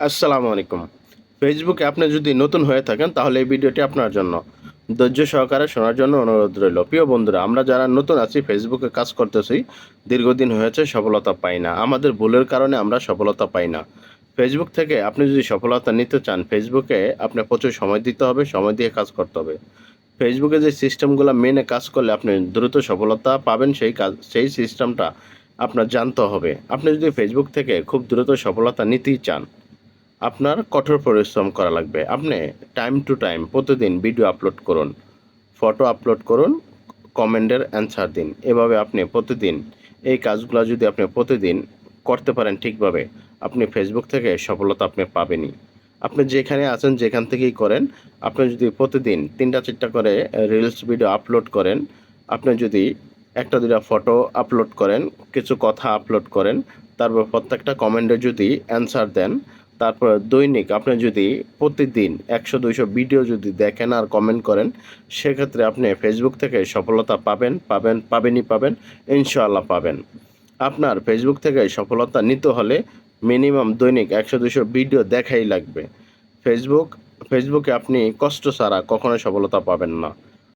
আসসালামু আলাইকুম। ফেসবুকে আপনি যদি নতুন হয়ে থাকেন, তাহলে এই ভিডিওটি আপনার জন্য। ধৈর্য সহকারে শোনার জন্য অনুরোধ রইল। প্রিয় বন্ধুরা, আমরা যারা নতুন আছি ফেসবুকে কাজ করতেছি, দীর্ঘদিন হয়েছে, সফলতা পাই না। আমাদের ভুলের কারণে আমরা সফলতা পাই না। ফেসবুক থেকে আপনি যদি সফলতা নিতে চান ফেসবুকে আপনি প্রচুর সময় দিতে হবে, সময় দিয়ে কাজ করতে হবে। ফেসবুকে যে সিস্টেমগুলো মেনে কাজ করলে আপনি দ্রুত সফলতা পাবেন, সেই কাজ, সেই সিস্টেমটা আপনার জানতে হবে। আপনি যদি ফেসবুক থেকে খুব দ্রুত সফলতা নিতেই চান আপনার কঠোর পরিশ্রম করা লাগবে। আপনি টাইম টু টাইম প্রতিদিন ভিডিও আপলোড করুন ফটো আপলোড করুন কমেন্টের অ্যান্সার দিন। এভাবে আপনি প্রতিদিন এই কাজগুলো যদি আপনি প্রতিদিন করতে পারেন ঠিকভাবে, আপনি ফেসবুক থেকে সফলতা আপনি পাবেনই। আপনি যেখানে আছেন যেখান থেকেই করেন, আপনি যদি প্রতিদিন তিনটা চারটা করে রিলস ভিডিও আপলোড করেন, আপনি যদি একটা দুটা ফটো আপলোড করেন, কিছু কথা আপলোড করেন, তারপর প্রত্যেকটা কমেন্টে যদি অ্যান্সার দেন তারপর দৈনিক আপনি যদি প্রতিদিন একশো, দুইশো ভিডিও যদি দেখেন আর কমেন্ট করেন, সেক্ষেত্রে আপনি ফেসবুক থেকে সফলতা পাবেন পাবেন, পাবেনই পাবেন, ইনশাআল্লাহ পাবেন। আপনার ফেসবুক থেকে সফলতা নিতে হলে মিনিমাম দৈনিক একশো, দুইশো ভিডিও দেখাই লাগবে। ফেসবুক ফেসবুকে আপনি কষ্ট ছাড়া কখনোই সফলতা পাবেন না।